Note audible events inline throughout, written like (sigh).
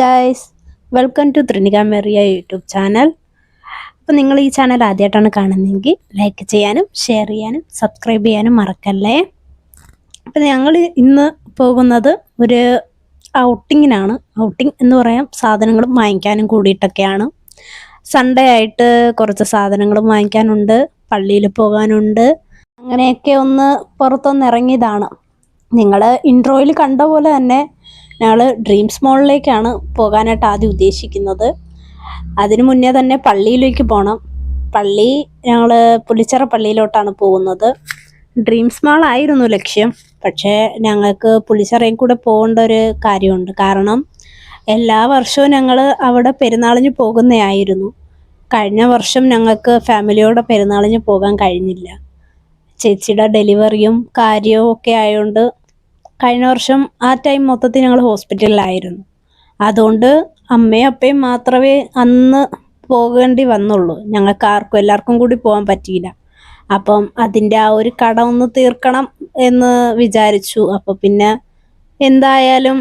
Guys welcome to ത്രിനിക മെറിയ YouTube channel അപ്പോൾ നിങ്ങൾ ഈ ചാനൽ ആദ്യമായിട്ടാണ് കാണുന്നതെങ്കിൽ ലൈക്ക് ചെയ്യാനും ഷെയർ ചെയ്യാനും സബ്സ്ക്രൈബ് ചെയ്യാനും മറക്കല്ലേ? അപ്പോൾ ഞങ്ങൾ ഇന്ന് പോകുന്നത് ഒരു ഔട്ടിങ്ങിനാണ് ഔട്ടിങ് എന്ന് പറയാം സാധനങ്ങളും വാങ്ങിക്കാനും കൂടിയിട്ടൊക്കെയാണ്. സൺഡേ ആയിട്ട് കുറച്ച് സാധനങ്ങളും വാങ്ങിക്കാനുണ്ട് പള്ളിയിൽ പോകാനുണ്ട്. അങ്ങനെയൊക്കെ ഒന്ന് പുറത്തൊന്ന് ഇറങ്ങിയതാണ്. നിങ്ങൾ ഇൻട്രോയിൽ കണ്ട പോലെ തന്നെ ഞങ്ങൾ ഡ്രീംസ് മോളിലേക്കാണ് പോകാനായിട്ട് ആദ്യം ഉദ്ദേശിക്കുന്നത്. അതിനു മുന്നേ തന്നെ പള്ളിയിലേക്ക് പോകണം പള്ളി ഞങ്ങൾ പുലിച്ചിറ പള്ളിയിലോട്ടാണ് പോകുന്നത്. ഡ്രീംസ് മാൾ ലക്ഷ്യം. പക്ഷേ ഞങ്ങൾക്ക് പുലിച്ചിറയിൽ കൂടെ പോകേണ്ട ഒരു കാര്യമുണ്ട്. കാരണം എല്ലാ വർഷവും ഞങ്ങൾ അവിടെ പെരുന്നാളിന് പോകുന്നതായിരുന്നു. കഴിഞ്ഞ വർഷം ഞങ്ങൾക്ക് ഫാമിലിയോടെ പെരുന്നാളിന് പോകാൻ കഴിഞ്ഞില്ല. ചേച്ചിയുടെ ഡെലിവറിയും കാര്യവും ഒക്കെ ആയതുകൊണ്ട് കഴിഞ്ഞ വർഷം ആ ടൈം മൊത്തത്തിൽ ഞങ്ങൾ ഹോസ്പിറ്റലിലായിരുന്നു അതുകൊണ്ട് അമ്മയും അപ്പയും മാത്രമേ അന്ന് പോകേണ്ടി വന്നുള്ളൂ. ഞങ്ങൾക്ക് ആർക്കും എല്ലാവർക്കും കൂടി പോകാൻ പറ്റിയില്ല. അപ്പം അതിന്റെ ആ ഒരു കടം ഒന്ന് തീർക്കണം എന്ന് വിചാരിച്ചു. അപ്പോൾ പിന്നെ എന്തായാലും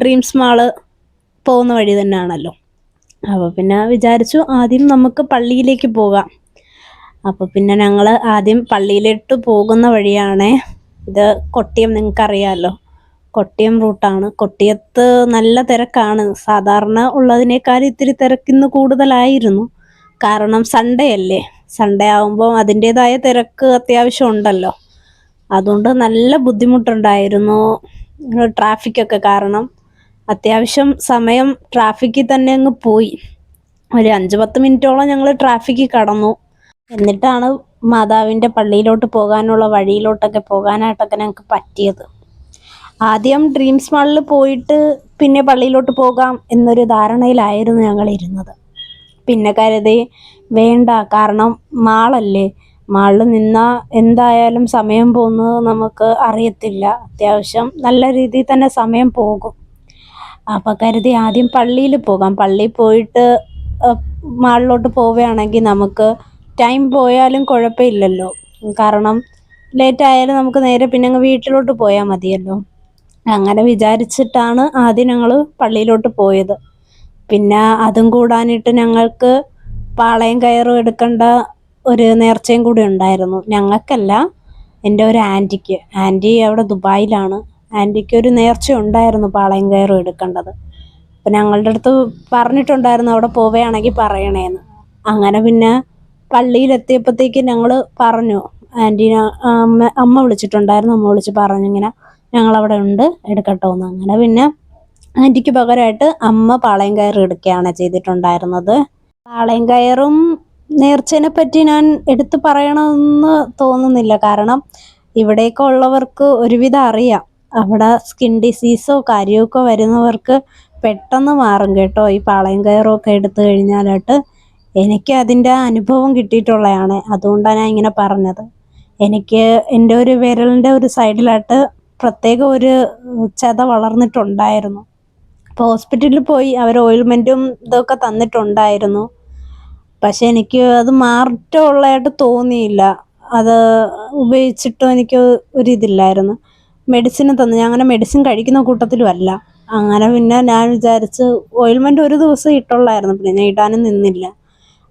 ഡ്രീംസ് മാൾ പോകുന്ന വഴി തന്നെയാണല്ലോ. അപ്പോൾ പിന്നെ വിചാരിച്ചു ആദ്യം നമുക്ക് പള്ളിയിലേക്ക് പോകാം. അപ്പോൾ പിന്നെ ഞങ്ങൾ ആദ്യം പള്ളിയിലിട്ട് പോകുന്ന വഴിയാണേ ഇത് കൊട്ടിയം നിങ്ങൾക്ക് നിങ്ങൾക്കറിയാമല്ലോ കൊട്ടിയം റൂട്ടാണ് കൊട്ടിയത്ത് നല്ല തിരക്കാണ്. സാധാരണ ഉള്ളതിനേക്കാൾ ഇത്തിരി തിരക്കിന്ന് കൂടുതലായിരുന്നു. കാരണം സൺഡേ അല്ലേ? സൺഡേ ആകുമ്പോൾ അതിന്റേതായ തിരക്ക് അത്യാവശ്യം ഉണ്ടല്ലോ. അതുകൊണ്ട് നല്ല ബുദ്ധിമുട്ടുണ്ടായിരുന്നു ട്രാഫിക്കൊക്കെ കാരണം അത്യാവശ്യം സമയം ട്രാഫിക്കിൽ തന്നെ അങ്ങ് പോയി. ഒരു അഞ്ച് പത്ത് മിനിറ്റോളം ഞങ്ങൾ ട്രാഫിക്കിൽ കടന്നു. എന്നിട്ടാണ് മാതാവിന്റെ പള്ളിയിലോട്ട് പോകാനുള്ള വഴിയിലോട്ടൊക്കെ പോകാനായിട്ടൊക്കെ ഞങ്ങൾക്ക് പറ്റിയത്. ആദ്യം ഡ്രീംസ് മാളിൽ പോയിട്ട് പിന്നെ പള്ളിയിലോട്ട് പോകാം എന്നൊരു ധാരണയിലായിരുന്നു ഞങ്ങൾ ഇരുന്നത് പിന്നെ കരുതി വേണ്ട കാരണം മാളല്ലേ. മാളിൽ നിന്ന എന്തായാലും സമയം പോകുന്നത് നമുക്ക് അറിയത്തില്ല. അത്യാവശ്യം നല്ല രീതിയിൽ തന്നെ സമയം പോകും. അപ്പോൾ കരുതി ആദ്യം പള്ളിയിൽ പോകാം. പള്ളിയിൽ പോയിട്ട് മാളിലോട്ട് പോവുകയാണെങ്കിൽ നമുക്ക് ടൈം പോയാലും കുഴപ്പമില്ലല്ലോ. കാരണം ലേറ്റ് ആയാലും നമുക്ക് നേരെ പിന്നെ അങ്ങ് വീട്ടിലോട്ട് പോയാൽ മതിയല്ലോ. അങ്ങനെ വിചാരിച്ചിട്ടാണ് ആദ്യം ഞങ്ങൾ പള്ളിയിലോട്ട് പോയത്. പിന്നെ അതും കൂടാനിട്ട് ഞങ്ങൾക്ക് പാളയം കയറും എടുക്കേണ്ട ഒരു നേർച്ചയും കൂടി ഉണ്ടായിരുന്നു. ഞങ്ങൾക്കല്ല എന്റെ ഒരു ആന്റിക്ക്. ആന്റി അവിടെ ദുബായിലാണ്. ആന്റിക്ക് ഒരു നേർച്ച ഉണ്ടായിരുന്നു പാളയം കയറും എടുക്കേണ്ടത്. അപ്പം ഞങ്ങളുടെ അടുത്ത് പറഞ്ഞിട്ടുണ്ടായിരുന്നു അവിടെ പോവുകയാണെങ്കിൽ പറയണേന്ന്. അങ്ങനെ പിന്നെ പള്ളിയിലെത്തിയപ്പോഴത്തേക്ക് ഞങ്ങൾ പറഞ്ഞു ആന്റീന അമ്മ അമ്മ വിളിച്ചിട്ടുണ്ടായിരുന്നു. അമ്മ വിളിച്ച് പറഞ്ഞു ഇങ്ങനെ ഞങ്ങളവിടെ ഉണ്ട് എടുക്കട്ടോ എന്ന്. അങ്ങനെ പിന്നെ ആന്റിക്ക് പകരമായിട്ട് അമ്മ പാളയം കയറ് എടുക്കുകയാണ് ചെയ്തിട്ടുണ്ടായിരുന്നത്. പാളയം കയറും നേർച്ചേനെ പറ്റി ഞാൻ എടുത്തു പറയണമെന്ന് തോന്നുന്നില്ല. കാരണം ഇവിടെയൊക്കെ ഉള്ളവർക്ക് ഒരുവിധം അറിയാം. അവിടെ സ്കിൻ ഡിസീസോ കാര്യമൊക്കെ വരുന്നവർക്ക് പെട്ടെന്ന് മാറും കേട്ടോ ഈ പാളയം കയറൊക്കെ എടുത്തു കഴിഞ്ഞാലായിട്ട്. എനിക്ക് അതിന്റെ അനുഭവം കിട്ടിയിട്ടുള്ളതാണ്. അതുകൊണ്ടാണ് ഞാൻ ഇങ്ങനെ പറഞ്ഞത്. എനിക്ക് എന്റെ ഒരു വിരലിന്റെ ഒരു സൈഡിലായിട്ട് പ്രത്യേക ഒരു ചത വളർന്നിട്ടുണ്ടായിരുന്നു. അപ്പോൾ ഹോസ്പിറ്റലിൽ പോയി അവർ ഓയിൽമെന്റും ഇതൊക്കെ തന്നിട്ടുണ്ടായിരുന്നു. പക്ഷെ എനിക്ക് അത് മാറ്റമുള്ളതായിട്ട് തോന്നിയില്ല. അത് ഉപയോഗിച്ചിട്ടും എനിക്ക് ഒരിതില്ലായിരുന്നു മെഡിസിൻ തന്നു. ഞാൻ അങ്ങനെ മെഡിസിൻ കഴിക്കുന്ന കൂട്ടത്തിലും അല്ല. അങ്ങനെ പിന്നെ ഞാൻ വിചാരിച്ച് ഓയിൽമെന്റ് ഒരു ദിവസം ഇട്ടുള്ളായിരുന്നു. പിന്നെ ഇടാനും നിന്നില്ല.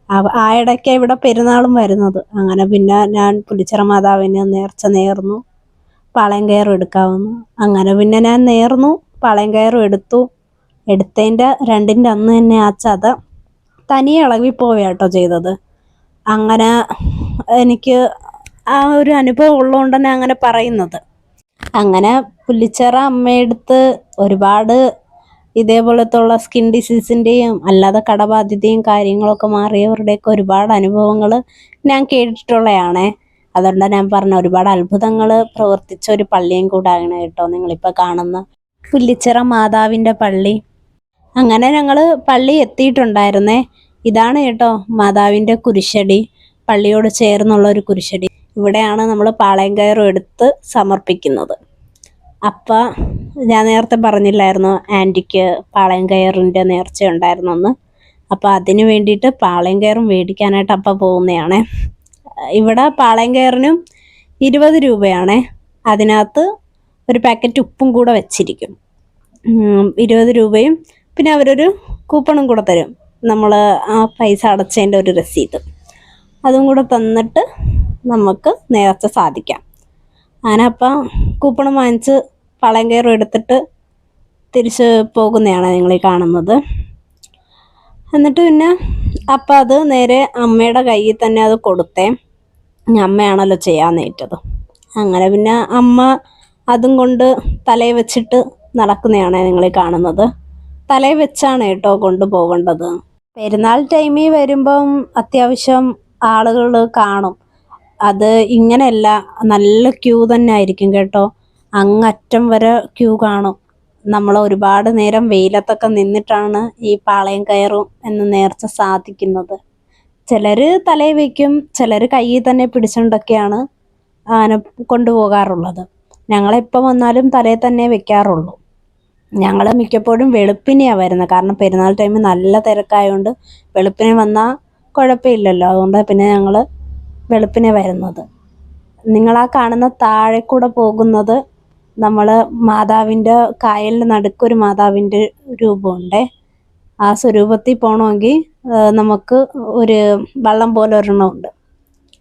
ആ ഇടയ്ക്ക് ഇവിടെ പെരുന്നാളും വരുന്നത്. അങ്ങനെ പിന്നെ ഞാൻ പുലിച്ചിറ മാതാവിന് നേർച്ച നേർന്നു പാളയം കയറും എടുക്കാവുന്നു. അങ്ങനെ പിന്നെ ഞാൻ നേർന്നു പാളയം കയറും എടുത്തു. എടുത്തതിന്റെ രണ്ടിന്റെ അന്ന് തന്നെ ആ ചത തനിയെ ഇളകി പോവുകയാട്ടോ ചെയ്തത്. അങ്ങനെ എനിക്ക് ആ ഒരു അനുഭവം ഉള്ളതുകൊണ്ട് തന്നെ അങ്ങനെ പറയുന്നത്. അങ്ങനെ പുല്ലിച്ചിറ അമ്മയെടുത്ത് ഒരുപാട് ഇതേപോലത്തുള്ള സ്കിൻ ഡിസീസിന്റെയും അല്ലാതെ കടബാധ്യതയും കാര്യങ്ങളൊക്കെ മാറിയവരുടെയൊക്കെ ഒരുപാട് അനുഭവങ്ങൾ ഞാൻ കേട്ടിട്ടുള്ളതാണേ അതുകൊണ്ടാണ് ഞാൻ പറഞ്ഞ ഒരുപാട് അത്ഭുതങ്ങൾ പ്രവർത്തിച്ച ഒരു പള്ളിയും കൂടാണ് കേട്ടോ നിങ്ങളിപ്പോൾ കാണുന്ന. പുല്ലിച്ചിറ മാതാവിന്റെ പള്ളി. അങ്ങനെ ഞങ്ങൾ പള്ളി എത്തിയിട്ടുണ്ടായിരുന്നേ. ഇതാണ് കേട്ടോ മാതാവിന്റെ കുരിശടി. പള്ളിയോട് ചേർന്നുള്ള ഒരു കുരിശടി. ഇവിടെയാണ് നമ്മൾ പാളയം കയറും എടുത്ത് സമർപ്പിക്കുന്നത്. അപ്പം ഞാൻ നേരത്തെ പറഞ്ഞില്ലായിരുന്നു ആന്റിക്ക് പാളയം കയറിന്റെ നേർച്ച ഉണ്ടായിരുന്നെന്ന്. അപ്പോൾ അതിന് വേണ്ടിയിട്ട് പാളയം കയറും മേടിക്കാനായിട്ട് അപ്പം പോകുന്നതാണേ ഇവിടെ പാളയം കയറിനും ഇരുപത് രൂപയാണേ. അതിനകത്ത് ഒരു പാക്കറ്റ് ഉപ്പും കൂടെ വെച്ചിരിക്കും. ഇരുപത് രൂപയും പിന്നെ അവരൊരു കൂപ്പണും കൂടെ തരും. നമ്മൾ ആ പൈസ അടച്ചതിന്റെ ഒരു രസീത് അതും കൂടെ തന്നിട്ട് നമുക്ക് നേർച്ച സാധിക്കാം. അങ്ങനെ അപ്പം വാങ്ങിച്ച് പളയം കയറും എടുത്തിട്ട് തിരിച്ച് പോകുന്നതാണ് നിങ്ങൾ ഈ കാണുന്നത്. എന്നിട്ട് പിന്നെ അപ്പം അത് നേരെ അമ്മയുടെ കയ്യിൽ തന്നെ അത് കൊടുത്തേ. അമ്മയാണല്ലോ ചെയ്യാൻ നേറ്റത് അങ്ങനെ പിന്നെ അമ്മ അതും കൊണ്ട് തലയിൽ വെച്ചിട്ട് നടക്കുന്നതാണ് നിങ്ങൾ ഈ കാണുന്നത്. തലയിൽ വെച്ചാണ് കേട്ടോ കൊണ്ടുപോകേണ്ടത് പെരുന്നാൾ ടൈമിൽ വരുമ്പം അത്യാവശ്യം ആളുകൾ കാണും. അത് ഇങ്ങനെയല്ല നല്ല ക്യൂ തന്നെ ആയിരിക്കും കേട്ടോ. അങ്ങറ്റം വരെ ക്യൂ കാണും. നമ്മൾ ഒരുപാട് നേരം വെയിലത്തൊക്കെ നിന്നിട്ടാണ് ഈ പാളയം കയറും എന്ന് നേർച്ച സാധിക്കുന്നത്. ചിലർ തലയിൽ വയ്ക്കും ചിലർ കയ്യിൽ തന്നെ പിടിച്ചുകൊണ്ടൊക്കെയാണ് ആന കൊണ്ടുപോകാറുള്ളത്. ഞങ്ങളെപ്പോൾ വന്നാലും തലയിൽ തന്നെ വെക്കാറുള്ളൂ. ഞങ്ങൾ മിക്കപ്പോഴും വെളുപ്പിനെയാണ് വരുന്നത്. കാരണം പെരുന്നാൾ ടൈമിൽ നല്ല തിരക്കായതുകൊണ്ട് വെളുപ്പിനെ വന്നാൽ കുഴപ്പമില്ലല്ലോ. അതുകൊണ്ട് പിന്നെ ഞങ്ങൾ വെളുപ്പിനെ വരുന്നത്. നിങ്ങളാ കാണുന്ന താഴെ കൂടെ പോകുന്നത് നമ്മൾ മാതാവിന്റെ കായലിന്റെ നടുക്കൊരു മാതാവിന്റെ രൂപമുണ്ട്. ആ സ്വരൂപത്തിൽ പോകണമെങ്കിൽ നമുക്ക് ഒരു വള്ളം പോലെ ഒരെണ്ണമുണ്ട്.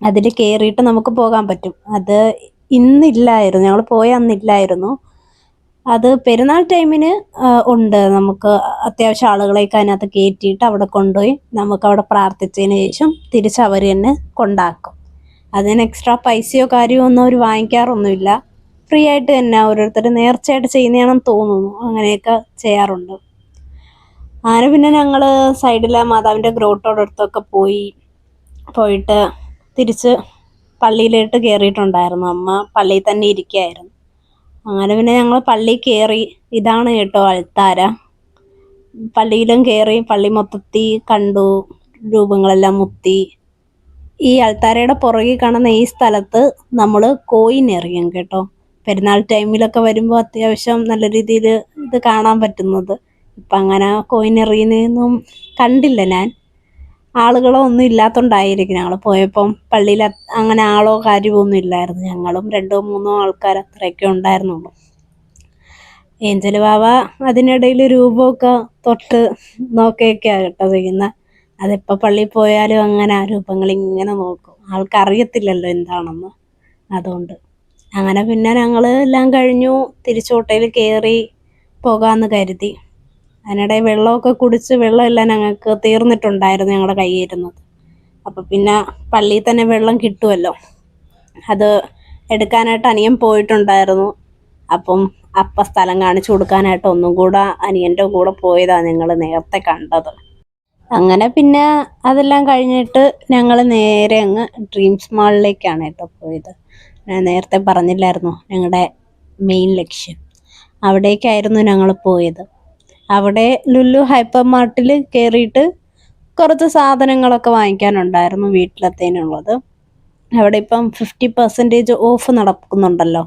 അതിൽ കയറിയിട്ട് നമുക്ക് പോകാൻ പറ്റും. അത് ഇന്നില്ലായിരുന്നു. ഞങ്ങൾ പോയ അന്നില്ലായിരുന്നു. അത് പെരുന്നാൾ ടൈമിന് ഉണ്ട്. നമുക്ക് അത്യാവശ്യം ആളുകളെയൊക്കെ അതിനകത്ത് കയറ്റിയിട്ട് അവിടെ കൊണ്ടുപോയി നമുക്ക് അവിടെ പ്രാർത്ഥിച്ചതിന് ശേഷം തിരിച്ച് അവർ തന്നെ കൊണ്ടാക്കും. അതിന് എക്സ്ട്രാ പൈസയോ കാര്യമോ ഒന്നും അവർ വാങ്ങിക്കാറൊന്നുമില്ല. ഫ്രീ ആയിട്ട് തന്നെ ഓരോരുത്തർ നേർച്ചയായിട്ട് ചെയ്യുന്നതാണെന്ന് തോന്നുന്നു. അങ്ങനെയൊക്കെ ചെയ്യാറുണ്ട്. അങ്ങനെ പിന്നെ ഞങ്ങൾ സൈഡിലെ മാതാവിന്റെ ഗ്രോട്ടോടെ അടുത്തൊക്കെ പോയി പോയിട്ട് തിരിച്ച് പള്ളിയിലോട്ട് കയറിയിട്ടുണ്ടായിരുന്നു അമ്മ പള്ളിയിൽ തന്നെ ഇരിക്കുകയായിരുന്നു. അങ്ങനെ പിന്നെ ഞങ്ങൾ പള്ളി കയറി ഇതാണ് കേട്ടോ അൾത്താര. പള്ളിയിലും കയറി പള്ളി മൊത്തത്തിൽ കണ്ടു രൂപങ്ങളെല്ലാം മുത്തി. ഈ അൾത്താരയുടെ പുറകിൽ കാണുന്ന ഈ സ്ഥലത്ത് നമ്മൾ കോയിൻ എറിയും കേട്ടോ. പെരുന്നാൾ ടൈമിലൊക്കെ വരുമ്പോൾ അത്യാവശ്യം നല്ല രീതിയിൽ ഇത് കാണാൻ പറ്റുന്നത്. ഇപ്പം അങ്ങനെ കോയിൻ എറിയുന്നതൊന്നും കണ്ടില്ല ഞാൻ. ആളുകളോ ഒന്നും ഇല്ലാത്തതുകൊണ്ടായിരിക്കും ഞങ്ങൾ പോയപ്പം. പള്ളിയിൽ അങ്ങനെ ആളോ കാര്യമോ ഒന്നും ഇല്ലായിരുന്നു. ഞങ്ങളും രണ്ടോ മൂന്നോ ആൾക്കാർ അത്രയൊക്കെ ഉണ്ടായിരുന്നുള്ളൂ. ഏഞ്ചൽ ബാബ അതിനിടയിൽ രൂപമൊക്കെ തൊട്ട് നോക്കുകയൊക്കെയാണ് കേട്ടോ ചെയ്യുന്നത് അതിപ്പോൾ പള്ളിയിൽ പോയാലും അങ്ങനെ ആ രൂപങ്ങൾ ഇങ്ങനെ നോക്കും. ആൾക്കറിയത്തില്ലല്ലോ എന്താണെന്ന്. അതുകൊണ്ട്. അങ്ങനെ പിന്നെ ഞങ്ങൾ എല്ലാം കഴിഞ്ഞു. തിരിച്ചോട്ടയിൽ കയറി പോകാമെന്ന് കരുതി. അതിനിടെ വെള്ളമൊക്കെ കുടിച്ച് വെള്ളമെല്ലാം ഞങ്ങൾക്ക് തീർന്നിട്ടുണ്ടായിരുന്നു ഞങ്ങളുടെ കയ്യിരുന്നത് അപ്പം പിന്നെ പള്ളിയിൽ തന്നെ വെള്ളം കിട്ടുമല്ലോ അത് എടുക്കാനായിട്ട് അനിയൻ പോയിട്ടുണ്ടായിരുന്നു. അപ്പം അപ്പ സ്ഥലം കാണിച്ചു കൊടുക്കാനായിട്ട് ഒന്നും കൂടെ അനിയന്റെ കൂടെ പോയതാണ് നിങ്ങൾ നേരത്തെ കണ്ടത്. അങ്ങനെ പിന്നെ അതെല്ലാം കഴിഞ്ഞിട്ട് ഞങ്ങൾ നേരെ അങ്ങ് ഡ്രീംസ് മാളിലേക്കാണ് കേട്ടോ പോയത്. ഞാൻ നേരത്തെ പറഞ്ഞില്ലായിരുന്നു ഞങ്ങളുടെ മെയിൻ ലക്ഷ്യം. അവിടേക്കായിരുന്നു ഞങ്ങൾ പോയത്. അവിടെ ലുലു ഹൈപ്പർ മാർട്ടിൽ കയറിയിട്ട് കുറച്ച് സാധനങ്ങളൊക്കെ വാങ്ങിക്കാനുണ്ടായിരുന്നു വീട്ടിലത്തേനുള്ളത്. അവിടെ ഇപ്പം ഫിഫ്റ്റി പെർസെന്റേജ് ഓഫ് നടക്കുന്നുണ്ടല്ലോ.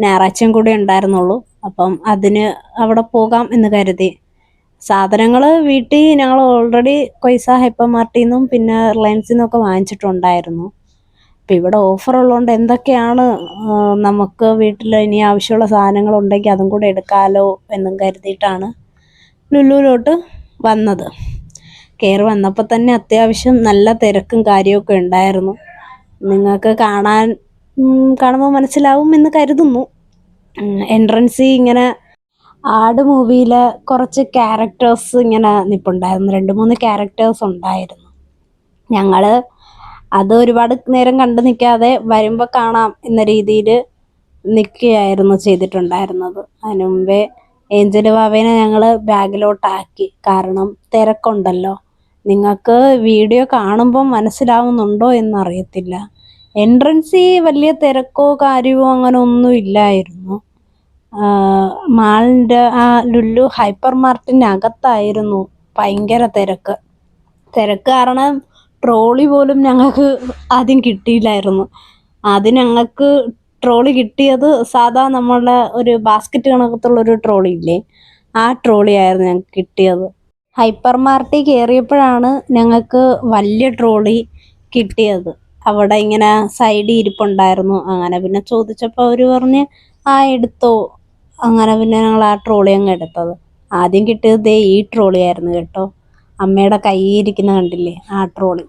ഞായറാഴ്ചയും കൂടെ ഉണ്ടായിരുന്നുള്ളൂ. അപ്പം അതിന് അവിടെ പോകാം എന്ന് കരുതി സാധനങ്ങൾ വീട്ടിൽ ഞങ്ങൾ ഓൾറെഡി കൊയ്സ ഹൈപ്പർ മാർട്ടിൽ നിന്നും പിന്നെ റിലയൻസിൽ നിന്നൊക്കെ വാങ്ങിച്ചിട്ടുണ്ടായിരുന്നു. അപ്പം ഇവിടെ ഓഫർ ഉള്ളതുകൊണ്ട് എന്തൊക്കെയാണ് നമുക്ക് വീട്ടിൽ ഇനി ആവശ്യമുള്ള സാധനങ്ങൾ ഉണ്ടെങ്കിൽ അതും കൂടെ എടുക്കാമല്ലോ എന്നും കരുതിയിട്ടാണ് ലുലുവിലോട്ട് വന്നത്. കയറി വന്നപ്പോൾ തന്നെ അത്യാവശ്യം നല്ല തിരക്കും കാര്യമൊക്കെ ഉണ്ടായിരുന്നു. നിങ്ങൾക്ക് കാണാൻ കാണുമ്പോൾ മനസ്സിലാവും എന്ന് കരുതുന്നു. എൻട്രൻസി ഇങ്ങനെ ആട് മൂവിയിൽ കുറച്ച് ക്യാരക്ടേഴ്സ് ഇങ്ങനെ നിൽപ്പുണ്ടായിരുന്നു രണ്ട് മൂന്ന് ക്യാരക്ടേഴ്സ് ഉണ്ടായിരുന്നു. ഞങ്ങൾ അത് ഒരുപാട് നേരം കണ്ടു നിൽക്കാതെ വരുമ്പോൾ കാണാം എന്ന രീതിയിൽ നിൽക്കുകയായിരുന്നു ചെയ്തിട്ടുണ്ടായിരുന്നത്. അതിനു മുമ്പേ ഏഞ്ചൽ ബാബേനെ ഞങ്ങൾ ബാഗിലോട്ടാക്കി. കാരണം തിരക്കുണ്ടല്ലോ. നിങ്ങൾക്ക് വീഡിയോ കാണുമ്പോൾ മനസ്സിലാവുന്നുണ്ടോ എന്നറിയത്തില്ല. എൻട്രൻസി വലിയ തിരക്കോ കാര്യമോ അങ്ങനെ ഒന്നും ഇല്ലായിരുന്നു. മാളിന്റെ ആ ലുലു ഹൈപ്പർ മാർട്ടിന്റെ അകത്തായിരുന്നു ഭയങ്കര തിരക്ക്. തിരക്ക് കാരണം ട്രോളി പോലും ഞങ്ങൾക്ക് ആദ്യം കിട്ടിയില്ലായിരുന്നു. ആദ്യം ഞങ്ങൾക്ക് ട്രോളി കിട്ടിയത് സാധാ നമ്മളുടെ ഒരു ബാസ്ക്കറ്റ് കണക്കത്തുള്ള ഒരു ട്രോളി ഇല്ലേ? ആ ട്രോളി ആയിരുന്നു ഞങ്ങൾക്ക് കിട്ടിയത്. ഹൈപ്പർ മാർട്ടിൽ കയറിയപ്പോഴാണ് ഞങ്ങൾക്ക് വലിയ ട്രോളി കിട്ടിയത്. അവിടെ ഇങ്ങനെ സൈഡിൽ ഇരിപ്പുണ്ടായിരുന്നു. അങ്ങനെ പിന്നെ ചോദിച്ചപ്പോൾ അവർ പറഞ്ഞ് ആ എടുത്തോ. അങ്ങനെ പിന്നെ ഞങ്ങൾ ആ ട്രോളി അങ്ങ് എടുത്തത്. ആദ്യം കിട്ടിയത് ദേ ഈ ട്രോളി ആയിരുന്നു കേട്ടോ. അമ്മയുടെ കയ്യിരിക്കുന്ന കണ്ടില്ലേ? ആ ട്രോളി.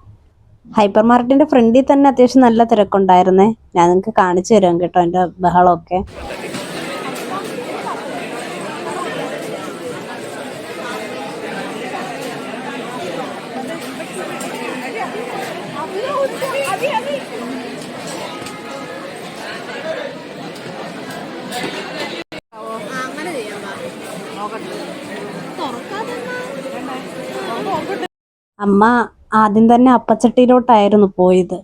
ഹൈപ്പർ മാർക്കറ്റിന്റെ ഫ്രണ്ടിൽ തന്നെ അത്യാവശ്യം നല്ല തിരക്കുണ്ടായിരുന്നേ. ഞാൻ നിങ്ങൾക്ക് കാണിച്ചു തരാം കേട്ടോ എന്റെ ബഹളമൊക്കെ. അമ്മ ആദ്യം തന്നെ അപ്പച്ചട്ടിയിലോട്ടായിരുന്നു പോയത്.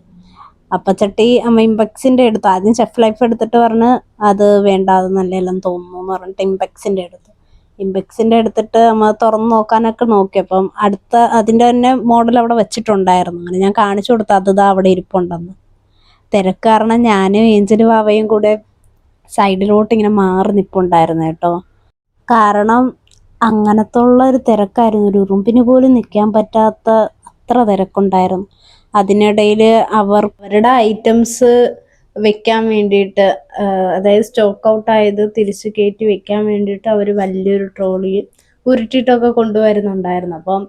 അപ്പച്ചട്ടി അമ്മ ഇമ്പക്സിന്റെ എടുത്തു ആദ്യം ഷെഫ് ലൈഫ് എടുത്തിട്ട് പറഞ്ഞ് അത് വേണ്ട അത് നല്ലതെല്ലാം തോന്നുന്നു എന്ന് പറഞ്ഞിട്ട് ഇമ്പക്സിന്റെ എടുത്തു ഇമ്പക്സിന്റെ എടുത്തിട്ട് അമ്മ തുറന്ന് നോക്കാനൊക്കെ നോക്കി. അപ്പം അടുത്ത അതിന്റെ തന്നെ മോഡൽ അവിടെ വെച്ചിട്ടുണ്ടായിരുന്നു. അങ്ങനെ ഞാൻ കാണിച്ചു കൊടുത്തു അത് അവിടെ ഇരിപ്പുണ്ടെന്ന്. തിരക്ക് കാരണം ഞാനും ഏഞ്ചലും അവയും കൂടെ സൈഡിലോട്ട് ഇങ്ങനെ മാറി നിൽപ്പുണ്ടായിരുന്നു കേട്ടോ. കാരണം അങ്ങനത്തെ ഉള്ള ഒരു തിരക്കായിരുന്നു. ഒരു ഉറുമ്പിന് പോലും നിൽക്കാൻ പറ്റാത്ത അത്ര തിരക്കുണ്ടായിരുന്നു. അതിനിടയിൽ അവർ അവരുടെ ഐറ്റംസ് വെക്കാൻ വേണ്ടിയിട്ട് അതായത് സ്റ്റോക്ക് ഔട്ട് ആയത് തിരിച്ച് കയറ്റി വെക്കാൻ വേണ്ടിയിട്ട് അവർ വലിയൊരു ട്രോളി ഉരുട്ടിയിട്ടൊക്കെ കൊണ്ടുവരുന്നുണ്ടായിരുന്നു. അപ്പം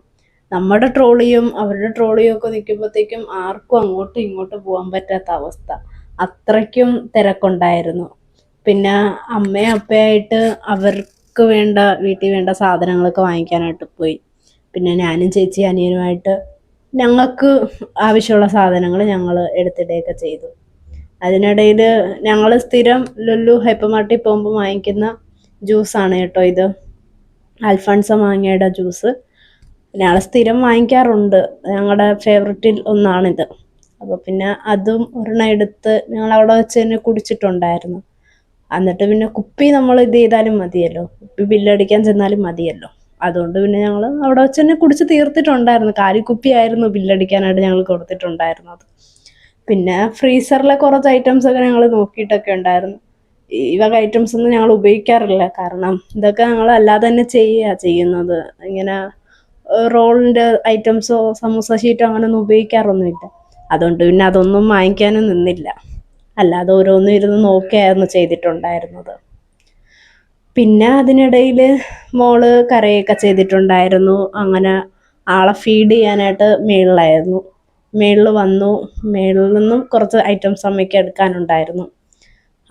നമ്മുടെ ട്രോളിയും അവരുടെ ട്രോളിയും ഒക്കെ നിൽക്കുമ്പോഴത്തേക്കും ആർക്കും അങ്ങോട്ടും ഇങ്ങോട്ടും പോകാൻ പറ്റാത്ത അവസ്ഥ. അത്രയ്ക്കും തിരക്കുണ്ടായിരുന്നു. പിന്നെ അമ്മയും അപ്പയായിട്ട് അവർക്ക് വേണ്ട വീട്ടിൽ വേണ്ട സാധനങ്ങളൊക്കെ വാങ്ങിക്കാനായിട്ട് പോയി. പിന്നെ ഞാനും ചേച്ചി അനിയനുമായിട്ട് ഞങ്ങൾക്ക് ആവശ്യമുള്ള സാധനങ്ങൾ ഞങ്ങൾ എടുത്തിടുകയൊക്കെ ചെയ്തു. അതിനിടയിൽ ഞങ്ങൾ സ്ഥിരം ലുല്ലു ഹൈപ്പർ മാർട്ടിൽ പോകുമ്പോൾ വാങ്ങിക്കുന്ന ജ്യൂസാണ് കേട്ടോ ഇത്. അൽഫാൻസ മാങ്ങയുടെ ജ്യൂസ് ഞങ്ങൾ സ്ഥിരം വാങ്ങിക്കാറുണ്ട്. ഞങ്ങളുടെ ഫേവററ്റിൽ ഒന്നാണിത്. അപ്പോൾ പിന്നെ അതും ഒരെണ്ണം എടുത്ത് ഞങ്ങൾ അവിടെ വെച്ച് തന്നെ കുടിച്ചിട്ടുണ്ടായിരുന്നു. എന്നിട്ട് പിന്നെ കുപ്പി നമ്മൾ ഇത് ചെയ്താലും മതിയല്ലോ. കുപ്പി ബില്ലടിക്കാൻ ചെന്നാലും മതിയല്ലോ. അതുകൊണ്ട് പിന്നെ ഞങ്ങൾ അവിടെ വെച്ച് തന്നെ കുടിച്ച് തീർത്തിട്ടുണ്ടായിരുന്നു. കാലിക്കുപ്പി ആയിരുന്നു ബില്ലടിക്കാനായിട്ട് ഞങ്ങൾ കൊടുത്തിട്ടുണ്ടായിരുന്നത്. പിന്നെ ഫ്രീസറിലെ കുറച്ച് ഐറ്റംസ് ഒക്കെ ഞങ്ങൾ നോക്കിയിട്ടൊക്കെ ഉണ്ടായിരുന്നു. ഈ വക ഐറ്റംസ് ഒന്നും ഞങ്ങൾ ഉപയോഗിക്കാറില്ല. കാരണം ഇതൊക്കെ ഞങ്ങൾ അല്ലാതെ തന്നെ ചെയ്യുക ചെയ്യുന്നത്. ഇങ്ങനെ റോളിന്റെ ഐറ്റംസോ സമൂസ ഷീറ്റോ അങ്ങനെയൊന്നും ഉപയോഗിക്കാറൊന്നുമില്ല. അതുകൊണ്ട് പിന്നെ അതൊന്നും വാങ്ങിക്കാനും നിന്നില്ല. അല്ലാതെ ഓരോന്നും ഇരുന്ന് നോക്കിയായിരുന്നു ചെയ്തിട്ടുണ്ടായിരുന്നത്. പിന്നെ അതിനിടയിൽ മോൾ കരയൊക്കെ ചെയ്തിട്ടുണ്ടായിരുന്നു. അങ്ങനെ ആളെ ഫീഡ് ചെയ്യാനായിട്ട് മേളിലായിരുന്നു. മേളിൽ വന്നു. മേളിൽ നിന്നും കുറച്ച് ഐറ്റംസ് അമ്മയ്ക്ക് എടുക്കാനുണ്ടായിരുന്നു.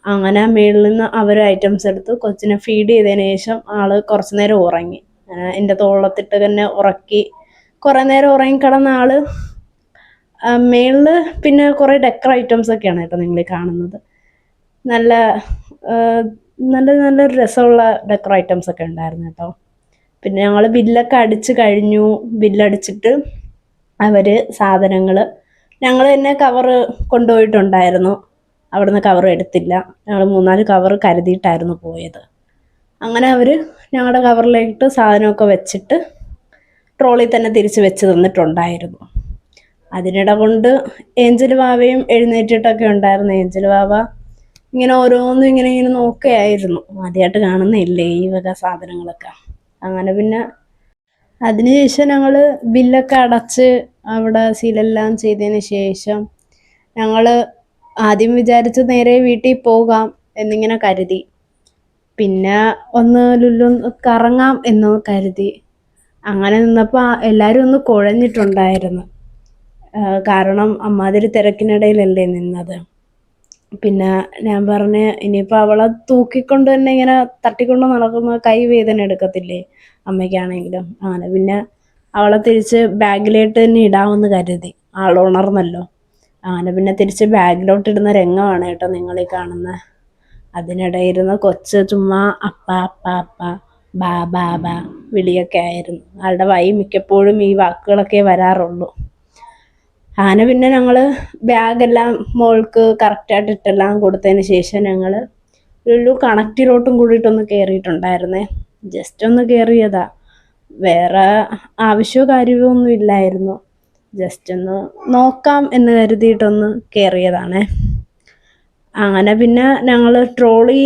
അങ്ങനെ മേളിൽ നിന്ന് അവർ ഐറ്റംസ് എടുത്ത് കൊച്ചിനെ ഫീഡ് ചെയ്തതിന് ശേഷം ആൾ കുറച്ച് നേരം ഉറങ്ങി. എന്റെ തോളത്തിട്ട് തന്നെ ഉറക്കി. കുറേ നേരം ഉറങ്ങി കിടന്ന മേളിൽ പിന്നെ കുറേ ഡെക്കർ ഐറ്റംസ് ഒക്കെയാണ് കേട്ടോ നിങ്ങൾ കാണുന്നത്. നല്ല നല്ല നല്ല രസമുള്ള ഡെക്കർ ഐറ്റംസ് ഒക്കെ ഉണ്ടായിരുന്നു കേട്ടോ. പിന്നെ ഞങ്ങൾ ബില്ലൊക്കെ അടിച്ച് കഴിഞ്ഞു. ബില്ലടിച്ചിട്ട് അവർ സാധനങ്ങൾ ഞങ്ങൾ തന്നെ കവറ് കൊണ്ടുപോയിട്ടുണ്ടായിരുന്നു. അവിടുന്ന് കവർ എടുത്തില്ല. ഞങ്ങൾ മൂന്നാൽ കവർ കരുതിയിട്ടായിരുന്നു പോയത്. അങ്ങനെ അവർ ഞങ്ങളുടെ കവറിലേക്ക് സാധനമൊക്കെ വെച്ചിട്ട് ട്രോളിൽ തന്നെ തിരിച്ച് വെച്ച് തന്നിട്ടുണ്ടായിരുന്നു. അതിനിട കൊണ്ട് ഏഞ്ചൽ വാവയും എഴുന്നേറ്റിട്ടൊക്കെ ഉണ്ടായിരുന്നു. ഏഞ്ചൽ വാവ ഇങ്ങനെ ഓരോന്നും ഇങ്ങനെ ഇങ്ങനെ നോക്കുകയായിരുന്നു. ആദ്യമായിട്ട് കാണുന്നില്ലേ ഈ വക സാധനങ്ങളൊക്കെ? അങ്ങനെ പിന്നെ അതിനുശേഷം ഞങ്ങൾ ബില്ലൊക്കെ അടച്ച് അവിടെ സീലെല്ലാം ചെയ്തതിന് ശേഷം ഞങ്ങൾ ആദ്യം വിചാരിച്ച് നേരെ വീട്ടിൽ പോകാം എന്നിങ്ങനെ കരുതി. പിന്നെ ഒന്ന് ലുല്ലു കറങ്ങാം എന്ന് കരുതി. അങ്ങനെ നിന്നപ്പോൾ എല്ലാവരും ഒന്ന് കുഴഞ്ഞിട്ടുണ്ടായിരുന്നു. കാരണം അമ്മാതിരി തിരക്കിനിടയിലല്ലേ നിന്നത്. പിന്നെ ഞാൻ പറഞ്ഞ് ഇനിയിപ്പോൾ അവളെ തൂക്കിക്കൊണ്ട് തന്നെ ഇങ്ങനെ തട്ടിക്കൊണ്ട് നടക്കുന്ന കൈ വേദന എടുക്കത്തില്ലേ അമ്മയ്ക്കാണെങ്കിലും. അങ്ങനെ പിന്നെ അവളെ തിരിച്ച് ബാഗിലോട്ട് തന്നെ ഇടാമെന്ന് കരുതി. ആൾ ഉണർന്നല്ലോ. അങ്ങനെ പിന്നെ തിരിച്ച് ബാഗിലോട്ട് ഇടുന്ന രംഗമാണ് കേട്ടോ നിങ്ങൾ ഈ കാണുന്നത് അതിനിടയിരുന്ന് കൊച്ച് ചുമ്മാ അപ്പ അപ്പ അപ്പ ബാ ബാ ബാ വിളിയൊക്കെ ആയിരുന്നു. ആളുടെ വൈ മിക്കപ്പോഴും ഈ വാക്കുകളൊക്കെ വരാറുള്ളൂ. അങ്ങനെ പിന്നെ ഞങ്ങൾ ബാഗെല്ലാം മോൾക്ക് കറക്റ്റായിട്ട് ഇട്ടെല്ലാം കൊടുത്തതിന് ശേഷം ഞങ്ങൾ ലുലു കണക്റ്റിലോട്ടും കൂടിയിട്ടൊന്ന് കയറിയിട്ടുണ്ടായിരുന്നേ ജസ്റ്റ് ഒന്ന് കയറിയതാ വേറെ ആവശ്യമോ കാര്യമോ ഒന്നും ഇല്ലായിരുന്നു. ജസ്റ്റ് ഒന്ന് നോക്കാം എന്ന് കരുതിയിട്ടൊന്ന് കയറിയതാണേ അങ്ങനെ പിന്നെ ഞങ്ങൾ ട്രോളി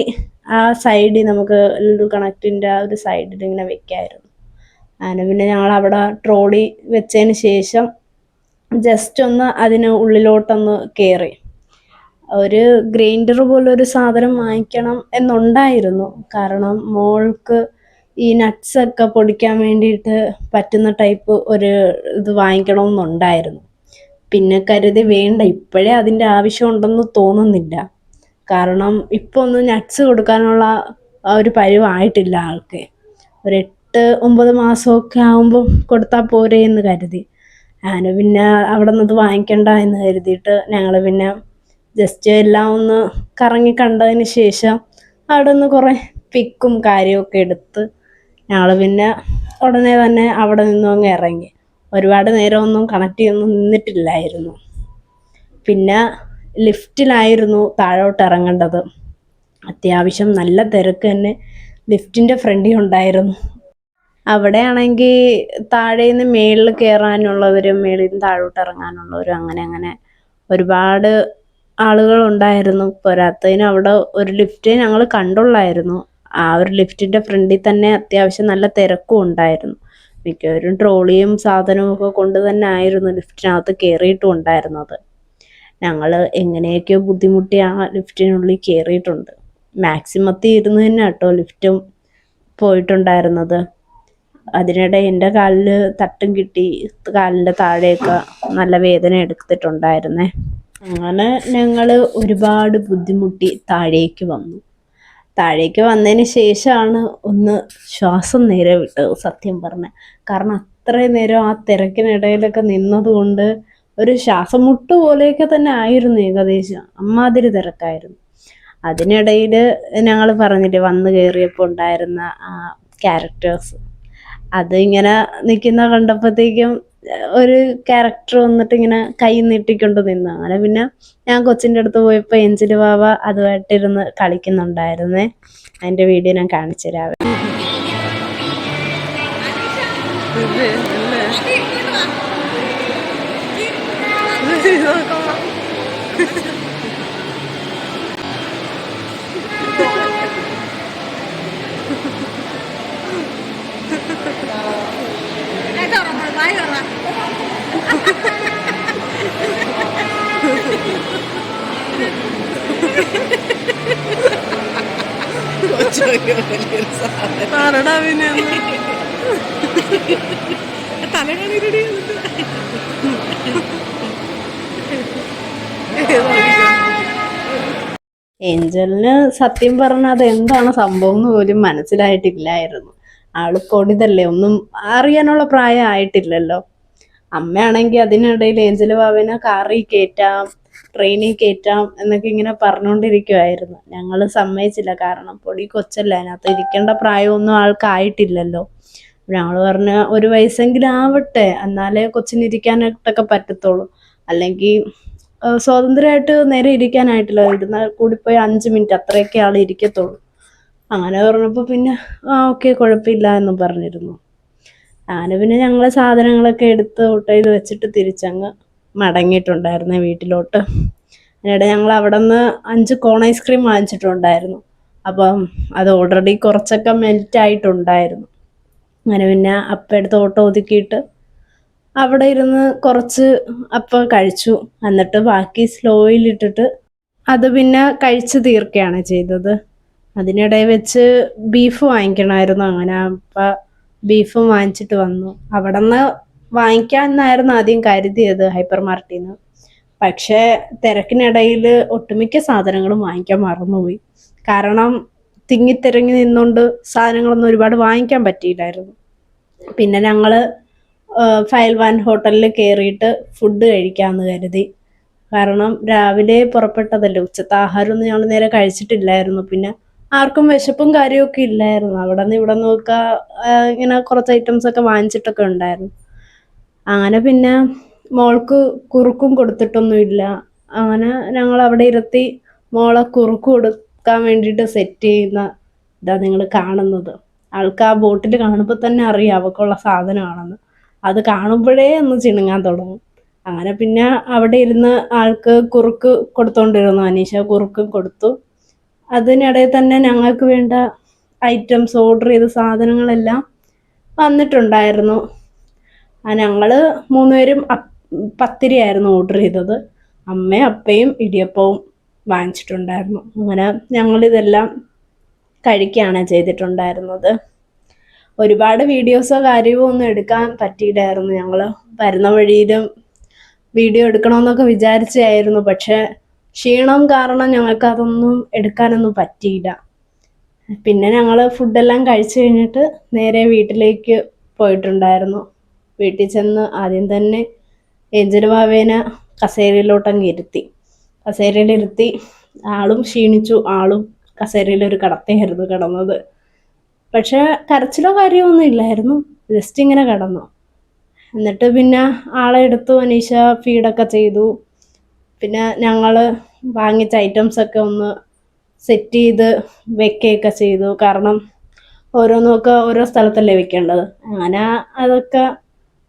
ആ സൈഡിൽ നമുക്ക് ലുലു കണക്റ്റിന്റെ ആ ഒരു സൈഡിൽ ഇങ്ങനെ വെക്കായിരുന്നു. അങ്ങനെ പിന്നെ ഞങ്ങൾ അവിടെ ട്രോളി വെച്ചതിന് ശേഷം ജസ്റ്റ് ഒന്ന് അതിന് ഉള്ളിലോട്ടൊന്ന് കയറി ഒരു ഗ്രൈൻഡർ പോലൊരു സാധനം വാങ്ങിക്കണം എന്നുണ്ടായിരുന്നു. കാരണം മോൾക്ക് ഈ നട്ട്സ് ഒക്കെ പൊടിക്കാൻ വേണ്ടിയിട്ട് പറ്റുന്ന ടൈപ്പ് ഒരു ഇത് വാങ്ങിക്കണമെന്നുണ്ടായിരുന്നു. പിന്നെ കരുതി വേണ്ട ഇപ്പോഴേ അതിന്റെ ആവശ്യം ഉണ്ടെന്ന് തോന്നുന്നില്ല. കാരണം ഇപ്പോൾ ഒന്ന് നട്ട്സ് കൊടുക്കാനുള്ള ആ ഒരു പരിവായിട്ടില്ല ആൾക്ക്. ഒരു എട്ട് ഒമ്പത് മാസമൊക്കെ ആകുമ്പോൾ കൊടുത്താൽ പോരെ എന്ന് കരുതി. ഞാൻ പിന്നെ അവിടെ നിന്ന് വാങ്ങിക്കണ്ട എന്ന് കരുതിയിട്ട് ഞങ്ങൾ പിന്നെ ജസ്റ്റ് എല്ലാം ഒന്ന് കറങ്ങി കണ്ടതിന് ശേഷം അവിടെ നിന്ന് കുറേ പിക്കും കാര്യമൊക്കെ എടുത്ത് ഞങ്ങൾ പിന്നെ ഉടനെ തന്നെ അവിടെ നിന്നും അങ്ങ് ഇറങ്ങി. ഒരുപാട് നേരമൊന്നും കണക്ട് ചെയ്യൊന്നും നിന്നിട്ടില്ലായിരുന്നു. പിന്നെ ലിഫ്റ്റിലായിരുന്നു താഴോട്ട് ഇറങ്ങേണ്ടത്. അത്യാവശ്യം നല്ല തിരക്ക് തന്നെ ലിഫ്റ്റിന്റെ ഫ്രണ്ടിൽ ഉണ്ടായിരുന്നു. അവിടെയാണെങ്കിൽ താഴെ താഴേന്ന് മേളിൽ കയറാനുള്ളവരും മേളിൽ നിന്ന് താഴോട്ട് ഇറങ്ങാനുള്ളവരും അങ്ങനെ അങ്ങനെ ഒരുപാട് ആളുകൾ ഉണ്ടായിരുന്നു പോരാത്തതിന് അവിടെ ഒരു ലിഫ്റ്റ് ഞങ്ങൾ കണ്ടുള്ളായിരുന്നു. ആ ഒരു ലിഫ്റ്റിന്റെ ഫ്രണ്ടിൽ തന്നെ അത്യാവശ്യം നല്ല തിരക്കും ഉണ്ടായിരുന്നു. മിക്കവരും ട്രോളിയും സാധനവും ഒക്കെ കൊണ്ട് തന്നെ ആയിരുന്നു ലിഫ്റ്റിനകത്ത് കയറിയിട്ടും ഉണ്ടായിരുന്നത് ഞങ്ങൾ എങ്ങനെയൊക്കെയോ ബുദ്ധിമുട്ടി ആ ലിഫ്റ്റിനുള്ളിൽ കയറിയിട്ടുണ്ട് മാക്സിമത്തിൽ ഇരുന്ന് തന്നെ കേട്ടോ ലിഫ്റ്റും പോയിട്ടുണ്ടായിരുന്നത്. അതിനിടെ എന്റെ കാലിൽ തട്ടും കിട്ടി കാലിന്റെ താഴെയൊക്കെ നല്ല വേദന എടുത്തിട്ടുണ്ടായിരുന്നേ. അങ്ങനെ ഞങ്ങൾ ഒരുപാട് ബുദ്ധിമുട്ടി താഴേക്ക് വന്നു. താഴേക്ക് വന്നതിന് ശേഷമാണ് ഒന്ന് ശ്വാസം നേരെ വിട്ടത് സത്യം പറഞ്ഞാൽ കാരണം അത്രയും നേരം ആ തിരക്കിനിടയിലൊക്കെ നിന്നതുകൊണ്ട് ഒരു ശ്വാസം മുട്ട് പോലെയൊക്കെ തന്നെ ആയിരുന്നു ഏകദേശം അമ്മാതിരി തിരക്കായിരുന്നു. അതിനിടയിൽ ഞങ്ങൾ പറഞ്ഞില്ലേ വന്നു കയറിയപ്പോൾ ഉണ്ടായിരുന്ന ആ ക്യാരക്ടേഴ്സ് അത് ഇങ്ങനെ നിൽക്കുന്ന കണ്ടപ്പോഴത്തേക്കും ഒരു ക്യാരക്ടർ വന്നിട്ട് ഇങ്ങനെ കൈ നീട്ടിക്കൊണ്ട് നിന്ന്. അങ്ങനെ പിന്നെ ഞാൻ കൊച്ചിന്റെ അടുത്ത് പോയപ്പോൾ എഞ്ചിൽ ബാബ അതുമായിട്ടിരുന്ന് കളിക്കുന്നുണ്ടായിരുന്നേ. അതിന്റെ വീഡിയോ ഞാൻ കാണിച്ചു തരാം. (laughs) (laughs) ഏഞ്ചലിന് സത്യം പറഞ്ഞാൽ അത് എന്താണ് സംഭവം എന്ന് പോലും മനസ്സിലായിട്ടില്ലായിരുന്നു. ആൾ പൊടിതല്ലേ ഒന്നും അറിയാനുള്ള പ്രായം ആയിട്ടില്ലല്ലോ. അമ്മയാണെങ്കിൽ അതിനിടയിൽ ഏഞ്ചൽ ബാബിനെ കാറി കയറ്റാം ട്രെയിനിൽ കയറ്റാം എന്നൊക്കെ ഇങ്ങനെ പറഞ്ഞുകൊണ്ടിരിക്കുമായിരുന്നു ഞങ്ങൾ സമ്മതിച്ചില്ല. കാരണം പൊടി കൊച്ചല്ല അതിനകത്ത് ഇരിക്കേണ്ട പ്രായമൊന്നും ആൾക്കായിട്ടില്ലല്ലോ. ഞങ്ങൾ പറഞ്ഞ ഒരു വയസ്സെങ്കിലും ആവട്ടെ എന്നാലേ കൊച്ചിന് ഇരിക്കാനായിട്ടൊക്കെ പറ്റത്തുള്ളൂ അല്ലെങ്കിൽ സ്വതന്ത്രമായിട്ട് നേരെ ഇരിക്കാനായിട്ടില്ല. കൂടി പോയി അഞ്ച് മിനിറ്റ് അത്രയൊക്കെ ആൾ ഇരിക്കത്തുള്ളൂ. അങ്ങനെ പറഞ്ഞപ്പോൾ പിന്നെ ആ ഓക്കെ കുഴപ്പമില്ല എന്ന് പറഞ്ഞിരുന്നു. അങ്ങനെ പിന്നെ ഞങ്ങൾ സാധനങ്ങളൊക്കെ എടുത്ത് ഓട്ടോയിൽ വെച്ചിട്ട് തിരിച്ചങ്ങ് മടങ്ങിയിട്ടുണ്ടായിരുന്നേ വീട്ടിലോട്ട്. അതിനിടെ ഞങ്ങൾ അവിടെ നിന്ന് അഞ്ച് കോൺ ഐസ്ക്രീം വാങ്ങിച്ചിട്ടുണ്ടായിരുന്നു. അപ്പം അത് ഓൾറെഡി കുറച്ചൊക്കെ മെൽറ്റ് ആയിട്ടുണ്ടായിരുന്നു. അങ്ങനെ പിന്നെ അപ്പം എടുത്ത് ഓട്ടോ ഒതുക്കിയിട്ട് അവിടെ ഇരുന്ന് കുറച്ച് അപ്പം കഴിച്ചു. എന്നിട്ട് ബാക്കി സ്ലോയിലിട്ടിട്ട് അത് പിന്നെ കഴിച്ച് തീർക്കുകയാണ് ചെയ്തത്. അതിനിടെ വെച്ച് ബീഫ് വാങ്ങിക്കണമായിരുന്നു. അങ്ങനെ അപ്പം ബീഫും വാങ്ങിച്ചിട്ട് വന്നു. അവിടെ നിന്ന് വാങ്ങിക്കാമെന്നായിരുന്നു ആദ്യം കരുതിയത് ഹൈപ്പർ മാർട്ടിൽ നിന്ന് പക്ഷേ തിരക്കിനിടയിൽ ഒട്ടുമിക്ക സാധനങ്ങളും വാങ്ങിക്കാൻ മറന്നുപോയി. കാരണം തിങ്ങിത്തിരങ്ങി നിന്നുകൊണ്ട് സാധനങ്ങളൊന്നും ഒരുപാട് വാങ്ങിക്കാൻ പറ്റിയില്ലായിരുന്നു. പിന്നെ ഞങ്ങൾ ഫയൽ വാൻ ഹോട്ടലിൽ കയറിയിട്ട് ഫുഡ് കഴിക്കാമെന്ന് കരുതി. കാരണം രാവിലെ പുറപ്പെട്ടതല്ലേ ഉച്ചത്തെ ആഹാരമൊന്നും ഞങ്ങൾ നേരെ കഴിച്ചിട്ടില്ലായിരുന്നു. പിന്നെ ആർക്കും വിശപ്പും കാര്യമൊക്കെ ഇല്ലായിരുന്നു. അവിടെ നിന്ന് ഇവിടെ നിന്നൊക്കെ ഇങ്ങനെ കുറച്ച് ഐറ്റംസ് ഒക്കെ വാങ്ങിച്ചിട്ടൊക്കെ ഉണ്ടായിരുന്നു. അങ്ങനെ പിന്നെ മോൾക്ക് കുറുക്കും കൊടുത്തിട്ടൊന്നുമില്ല. അങ്ങനെ ഞങ്ങൾ അവിടെ ഇരുത്തി മോളെ കുറുക്ക് കൊടുക്കാൻ വേണ്ടിയിട്ട് സെറ്റ് ചെയ്യുന്ന ഇതാ നിങ്ങൾ കാണുന്നത്. ആൾക്ക് ആ ബോട്ടിൽ കാണുമ്പോൾ തന്നെ അറിയാം അവൾക്കുള്ള സാധനമാണെന്ന്. അത് കാണുമ്പോഴേ ഒന്ന് ചിണുങ്ങാൻ തുടങ്ങും. അങ്ങനെ പിന്നെ അവിടെ ഇരുന്ന് ആൾക്ക് കുറുക്ക് കൊടുത്തോണ്ടിരുന്നു. അനീഷ കുറുക്കും കൊടുത്തു. അതിനിടയിൽ തന്നെ ഞങ്ങൾക്ക് വേണ്ട ഐറ്റംസ് ഓർഡർ ചെയ്ത സാധനങ്ങളെല്ലാം വന്നിട്ടുണ്ടായിരുന്നു. ഞങ്ങൾ മൂന്നുപേരും പത്തിരിയായിരുന്നു ഓർഡർ ചെയ്തത്. അമ്മയും അപ്പയും ഇടിയപ്പവും വാങ്ങിച്ചിട്ടുണ്ടായിരുന്നു. അങ്ങനെ ഞങ്ങളിതെല്ലാം കഴിക്കുകയാണ് ചെയ്തിട്ടുണ്ടായിരുന്നത്. ഒരുപാട് വീഡിയോസോ കാര്യമോ ഒന്നും എടുക്കാൻ പറ്റിയിട്ടായിരുന്നു ഞങ്ങൾ വരുന്ന വഴിയിലും വീഡിയോ എടുക്കണമെന്നൊക്കെ വിചാരിച്ചായിരുന്നു പക്ഷേ ക്ഷീണം കാരണം ഞങ്ങൾക്ക് അതൊന്നും എടുക്കാനൊന്നും പറ്റിയില്ല. പിന്നെ ഞങ്ങൾ ഫുഡെല്ലാം കഴിച്ചു കഴിഞ്ഞിട്ട് നേരെ വീട്ടിലേക്ക് പോയിട്ടുണ്ടായിരുന്നു. വീട്ടിൽ ചെന്ന് ആദ്യം തന്നെ ഏഞ്ചൽ ബാവേനെ കസേരയിലോട്ടങ്ങ് ഇരുത്തി കസേരയിലിരുത്തി ആളും ക്ഷീണിച്ചു. ആളും കസേരയിലൊരു കടത്തയായിരുന്നു കിടന്നത്. പക്ഷെ കരച്ചിലോ കാര്യമൊന്നും ഇല്ലായിരുന്നു. ജസ്റ്റ് ഇങ്ങനെ കിടന്നു. എന്നിട്ട് പിന്നെ ആളെ എടുത്തു. അനീഷ ഫീഡൊക്കെ ചെയ്തു. പിന്നെ ഞങ്ങൾ വാങ്ങിച്ച ഐറ്റംസൊക്കെ ഒന്ന് സെറ്റ് ചെയ്ത് വെക്കുകയൊക്കെ ചെയ്തു. കാരണം ഓരോന്നൊക്കെ ഓരോ സ്ഥലത്തല്ലേ വെക്കേണ്ടത്. അങ്ങനെ അതൊക്കെ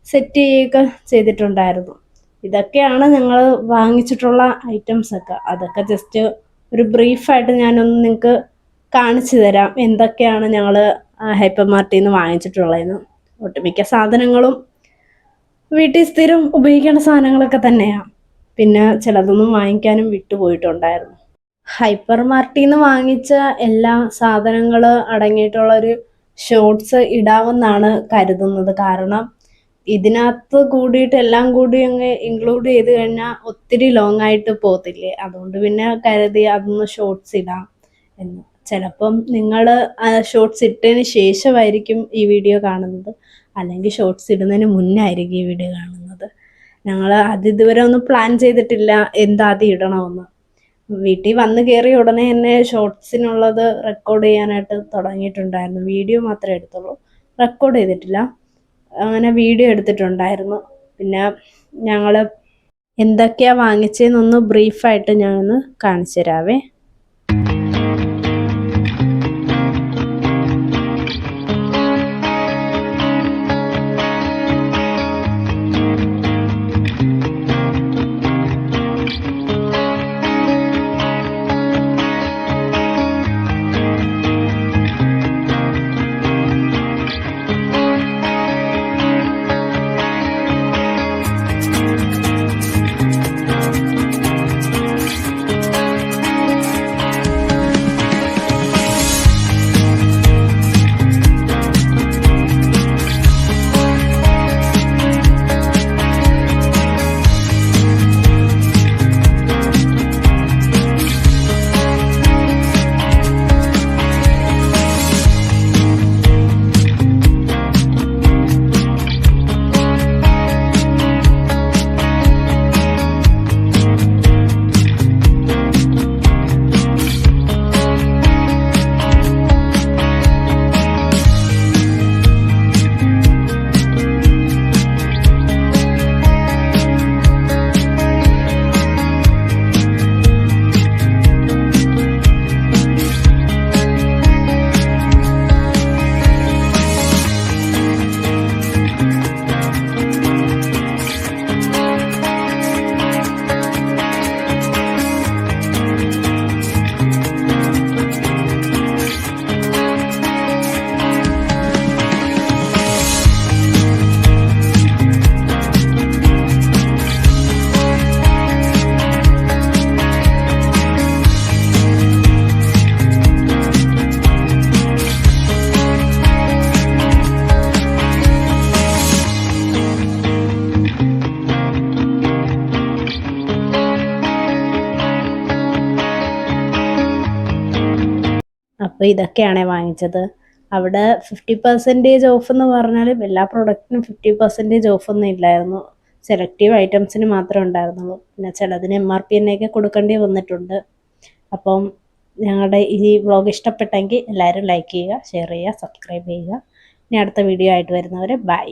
സെറ്റ് ചെയ്യുകയൊക്കെ ചെയ്തിട്ടുണ്ടായിരുന്നു. ഇതൊക്കെയാണ് ഞങ്ങൾ വാങ്ങിച്ചിട്ടുള്ള ഐറ്റംസ് ഒക്കെ അതൊക്കെ ജസ്റ്റ് ഒരു ബ്രീഫായിട്ട് ഞാനൊന്ന് നിങ്ങൾക്ക് കാണിച്ചു തരാം. എന്തൊക്കെയാണ് ഞങ്ങൾ ഹൈപ്പർ മാർട്ടിൽ നിന്ന് വാങ്ങിച്ചിട്ടുള്ളതെന്ന്. ഒട്ടുമിക്ക സാധനങ്ങളും വീട്ടിൽ സ്ഥിരം ഉപയോഗിക്കേണ്ട സാധനങ്ങളൊക്കെ തന്നെയാണ് പിന്നെ ചിലതൊന്നും വാങ്ങിക്കാനും വിട്ടുപോയിട്ടുണ്ടായിരുന്നു ഹൈപ്പർ മാർട്ടിൽ നിന്ന് വാങ്ങിച്ച എല്ലാ സാധനങ്ങൾ അടങ്ങിയിട്ടുള്ള ഒരു ഷോർട്സ് ഇടാമെന്നാണ് കരുതുന്നത്. കാരണം ഇതിനകത്ത് കൂടിയിട്ട് എല്ലാം കൂടി അങ്ങ് ഇൻക്ലൂഡ് ചെയ്ത് കഴിഞ്ഞാൽ ഒത്തിരി ലോങ് ആയിട്ട് പോകത്തില്ലേ? അതുകൊണ്ട് പിന്നെ കരുതി അതൊന്ന് ഷോർട്സ് ഇടാം എന്ന്. ചിലപ്പം നിങ്ങൾ ഷോർട്സ് ഇട്ടതിന് ശേഷമായിരിക്കും ഈ വീഡിയോ കാണുന്നത്. അല്ലെങ്കിൽ ഷോർട്സ് ഇടുന്നതിന് മുന്നായിരിക്കും ഈ വീഡിയോ കാണുന്നത്. ഞങ്ങൾ അത് ഇതുവരെ ഒന്നും പ്ലാൻ ചെയ്തിട്ടില്ല എന്താദ്യം ഇടണമെന്ന്. വീട്ടിൽ വന്ന് കയറിയ ഉടനെ തന്നെ ഷോർട്സിനുള്ളത് റെക്കോർഡ് ചെയ്യാനായിട്ട് തുടങ്ങിയിട്ടുണ്ടായിരുന്നു. വീഡിയോ മാത്രമേ എടുത്തുള്ളൂ. റെക്കോർഡ് ചെയ്തിട്ടില്ല. അങ്ങനെ വീഡിയോ എടുത്തിട്ടുണ്ടായിരുന്നു. പിന്നെ ഞങ്ങൾ എന്തൊക്കെയാണ് വാങ്ങിച്ചതെന്നൊന്ന് ബ്രീഫായിട്ട് ഞാനൊന്ന് കാണിച്ചു തരാവേ അപ്പോൾ ഇതൊക്കെയാണ് വാങ്ങിച്ചത്. അവിടെ ഫിഫ്റ്റി പെർസെന്റേജ് ഓഫ് എന്ന് പറഞ്ഞാൽ എല്ലാ പ്രൊഡക്റ്റിനും ഫിഫ്റ്റി പെർസെന്റേജ് ഓഫ് ഇല്ലായിരുന്നു. സെലക്റ്റീവ് ഐറ്റംസിന് മാത്രമേ ഉണ്ടായിരുന്നുള്ളൂ. പിന്നെ ചിലതിന് എം ആർ പി എന്നെയൊക്കെ കൊടുക്കേണ്ടി വന്നിട്ടുണ്ട്. അപ്പം ഞങ്ങളുടെ ഈ വ്ളോഗ് ഇഷ്ടപ്പെട്ടെങ്കിൽ എല്ലാവരും ലൈക്ക് ചെയ്യുക ഷെയർ ചെയ്യുക സബ്സ്ക്രൈബ് ചെയ്യുക. ഇനി അടുത്ത വീഡിയോ ആയിട്ട് വരുന്നവരെ ബൈ